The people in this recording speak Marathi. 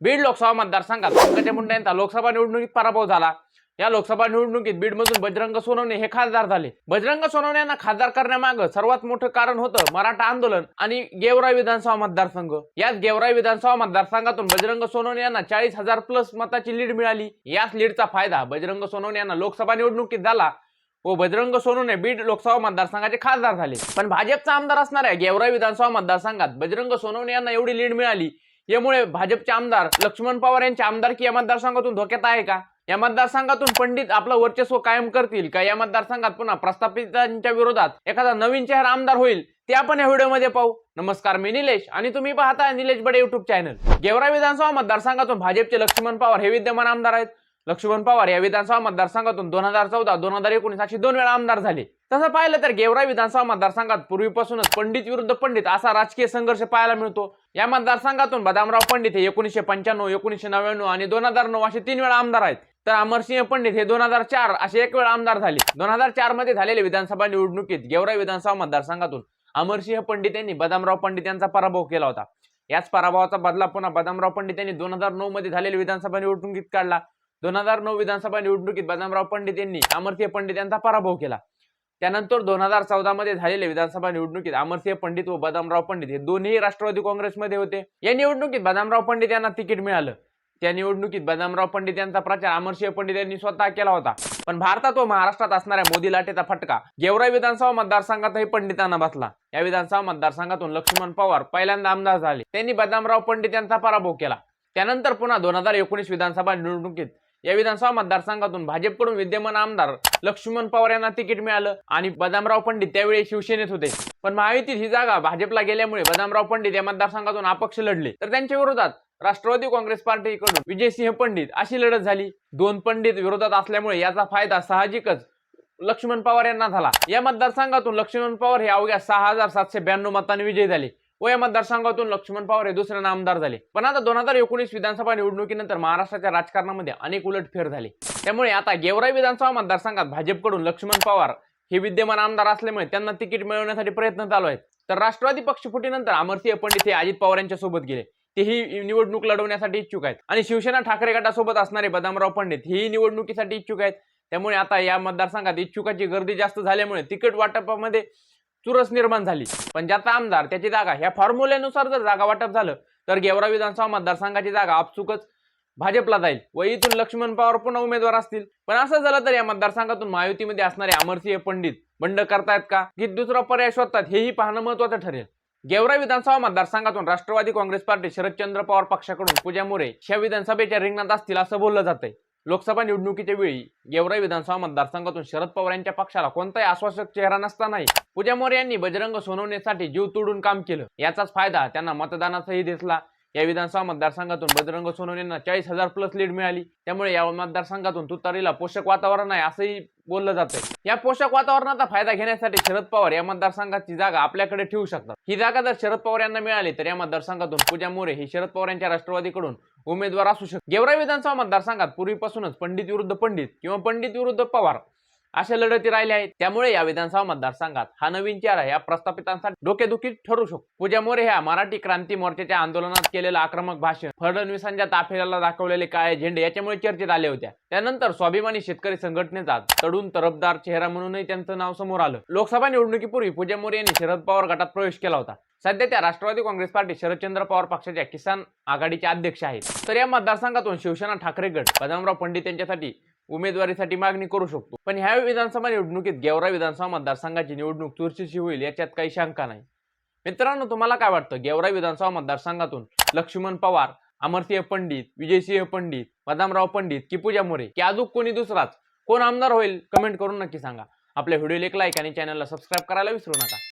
बीड लोकसभा मतदारसंघात पंकजा मुंडे यांचा लोकसभा निवडणुकीत पराभव झाला. या लोकसभा निवडणुकीत बीडमधून बजरंग सोनवणे हे खासदार झाले. बजरंग सोनवणे यांना खासदार करण्यामागं सर्वात मोठं कारण होतं मराठा आंदोलन आणि गेवराई विधानसभा मतदारसंघ. याच गेवराई विधानसभा मतदारसंघातून बजरंग सोनवणे यांना चाळीस हजार प्लस मताची लीड मिळाली. याच लीडचा फायदा बजरंग सोनवणे यांना लोकसभा निवडणुकीत झाला व बजरंग सोनवणे बीड लोकसभा मतदारसंघाचे खासदार झाले. पण भाजपचा आमदार असणाऱ्या गेवराई विधानसभा मतदारसंघात बजरंग सोनवणे यांना एवढी लीड मिळाली यामुळे भाजपचे आमदार लक्ष्मण पवार यांच्या आमदारकी या मतदारसंघातून धोक्यात आहे का? या मतदारसंघातून पंडित आपलं वर्चस्व कायम करतील का? या मतदारसंघात पुन्हा प्रस्थापितांच्या विरोधात एखादा नवीन चेहरा आमदार होईल ते आपण या व्हिडिओमध्ये पाहू. नमस्कार मी निलेश आणि तुम्ही पाहता निलेश बडे युट्यूब चॅनल गेवरा विधानसभा मतदारसंघातून भाजपचे लक्ष्मण पवार हे विद्यमान आमदार आहेत. लक्ष्मण पवार या विधानसभा मतदारसंघातून दोन हजार चौदा दोन हजार एकोणीस अशी दोन वेळा आमदार झाले. तसं पाहिलं तर गेवराई विधानसभा मतदारसंघात पूर्वीपासूनच पंडित विरुद्ध पंडित असा राजकीय संघर्ष पाहायला मिळतो. या मतदारसंघातून बदामराव पंडित हे एकोणीसशे पंच्याण्णव एकोणीसशे नव्याण्णव आणि दोन हजार नऊ असे तीन वेळा आमदार आहेत. तर अमरसिंह पंडित हे दोन हजार चार असे एक वेळा आमदार झाले. दोन हजार चारमध्ये झालेल्या विधानसभा निवडणुकीत गेवराई विधानसभा मतदारसंघातून अमरसिंह पंडित यांनी बदामराव पंडित यांचा पराभव केला होता. याच पराभवाचा बदला पुन्हा बदामराव पंडित यांनी दोन हजार नऊ मध्ये झालेल्या विधानसभा निवडणुकीत काढला. दोन हजार नऊ विधानसभा निवडणुकीत बदामराव पंडित यांनी अमरसिंह पंडित यांचा पराभव केला. त्यानंतर दोन हजार चौदा मध्ये झालेल्या विधानसभा निवडणुकीत अमरसिंह पंडित व बदामराव पंडित हे दोन्ही राष्ट्रवादी काँग्रेसमध्ये होते. या निवडणुकीत बदामराव पंडित यांना तिकीट मिळालं. त्या निवडणुकीत बदामराव पंडित यांचा प्रचार अमरसिंह पंडित यांनी स्वतः केला होता. पण भारतात व महाराष्ट्रात असणाऱ्या मोदी लाटेचा फटका गेवराई विधानसभा मतदारसंघातही पंडितांना बसला. या विधानसभा मतदारसंघातून लक्ष्मण पवार पहिल्यांदा आमदार झाले. त्यांनी बदामराव पंडित यांचा पराभव केला. त्यानंतर पुन्हा दोन हजार एकोणीस विधानसभा निवडणुकीत या विधानसभा मतदारसंघातून भाजपकडून विद्यमान आमदार लक्ष्मण पवार यांना तिकीट मिळालं आणि बदामराव पंडित त्यावेळी शिवसेनेत होते. पण महायुतीत ही जागा भाजपला गेल्यामुळे बदामराव पंडित या मतदारसंघातून अपक्ष लढले. तर त्यांच्या विरोधात राष्ट्रवादी काँग्रेस पार्टीकडून विजयसिंह पंडित अशी लढत झाली. दोन पंडित विरोधात असल्यामुळे याचा फायदा साहजिकच लक्ष्मण पवार यांना झाला. या मतदारसंघातून लक्ष्मण पवार हे अवघ्या सहा हजार सातशे ब्याण्णव मतांनी विजयी झाले. व या मतदारसंघातून लक्ष्मण पवार हे दुसरे आमदार झाले. पण आता दोन हजार एकोणीस विधानसभा निवडणुकीनंतर महाराष्ट्राच्या राजकारणामध्ये अनेक उलटफेर झाले. त्यामुळे आता गेवराई विधानसभा मतदारसंघात भाजपकडून लक्ष्मण पवार हे विद्यमान आमदार असल्यामुळे त्यांना तिकीट मिळवण्यासाठी प्रयत्न चालू आहेत. तर राष्ट्रवादी पक्ष फुटीनंतर अमरसिंह पंडित हे अजित पवार यांच्या सोबत गेले. तेही निवडणूक लढवण्यासाठी इच्छुक आहेत. आणि शिवसेना ठाकरे गटासोबत असणारे बदामराव पंडित हेही निवडणुकीसाठी इच्छुक आहेत. त्यामुळे आता या मतदारसंघात इच्छुकाची गर्दी जास्त झाल्यामुळे तिकीट वाटपामध्ये चुरस निर्माण झाली. पण ज्याचा आमदार त्याची जागा ह्या फॉर्म्युल्यानुसार जर जागा वाटप झालं तर गेवरा विधानसभा मतदारसंघाची जागा आपसुकच भाजपला जाईल व इथून लक्ष्मण पवार पुन्हा उमेदवार असतील. पण असं झालं तर या मतदारसंघातून महायुतीमध्ये असणारे अमरसिंह पंडित बंड करतायत का? की दुसरा पर्याय शोधतात हेही पाहणं महत्वाचं ठरेल. गेवरा विधानसभा मतदारसंघातून राष्ट्रवादी काँग्रेस पार्टी शरदचंद्र पवार पक्षाकडून पूजा मोरे या विधानसभेच्या रिंगणात असतील असं बोललं जातंय. लोकसभा निवडणुकीच्या वेळी गेवराई विधानसभा मतदारसंघातून शरद पवार यांच्या पक्षाला कोणताही आश्वासक चेहरा नसतानाही पूजा मोरे यांनी बजरंग सोनवण्यासाठी जीव तोडून काम केलं. याचाच फायदा त्यांना मतदानाचाही दिसला. या विधानसभा मतदारसंघातून बजरंग सोनवणेंना चाळीस हजार प्लस लीड मिळाली. त्यामुळे या मतदारसंघातून तुतारीला पोषक वातावरण आहे असंही बोललं जातंय. या पोषक वातावरणाचा फायदा घेण्यासाठी शरद पवार या मतदारसंघाची जागा आपल्याकडे ठेवू शकतात. ही जागा जर शरद पवार यांना मिळाली तर या मतदारसंघातून पूजा मोरे ही शरद पवार यांच्या राष्ट्रवादीकडून उमेदवार असू शकते गेवरा विधानसभा मतदारसंघात पूर्वीपासूनच पंडित विरुद्ध पंडित किंवा पंडित विरुद्ध पवार अशा लढती राहिल्या आहेत. त्यामुळे या विधानसभा मतदारसंघात हा नवीन चेहरा या प्रस्थापितांसाठी डोकेदुखी ठरू शकतो. पूजा मोरे ह्या मराठी क्रांती मोर्चाच्या आंदोलनात केलेलं आक्रमक भाषण फडणवीसांच्या ताफेऱ्याला दाखवलेले काळे झेंडे याच्यामुळे चर्चेत आले होत्या. त्यानंतर स्वाभिमानी शेतकरी संघटनेचा तडून तरफदार चेहरा म्हणूनही त्यांचं नाव समोर आलं. लोकसभा निवडणुकीपूर्वी पूजा मोरे यांनी शरद पवार गटात प्रवेश केला होता. सध्या त्या राष्ट्रवादी काँग्रेस पार्टी शरदचंद्र पवार पक्षाच्या किसान आघाडीचे अध्यक्ष आहेत. तर या मतदारसंघातून शिवसेना ठाकरे गट बदामराव पंडित यांच्यासाठी उमेदवारीसाठी मागणी करू शकतो. पण ह्या विधानसभा निवडणुकीत गेवरा विधानसभा मतदारसंघाची निवडणूक चुरशीची होईल याच्यात काही शंका नाही. मित्रांनो तुम्हाला काय वाटतं? गेवरा विधानसभा मतदारसंघातून लक्ष्मण पवार अमरसिंह पंडित विजयसिंह पंडित बदामराव पंडित की पूजा मोरे की अजून कोणी दुसराच? कोण आमदार होईल? कमेंट करून नक्की सांगा. आपल्या व्हिडिओला एक लाईक आणि चॅनलला सबस्क्राईब करायला विसरू नका.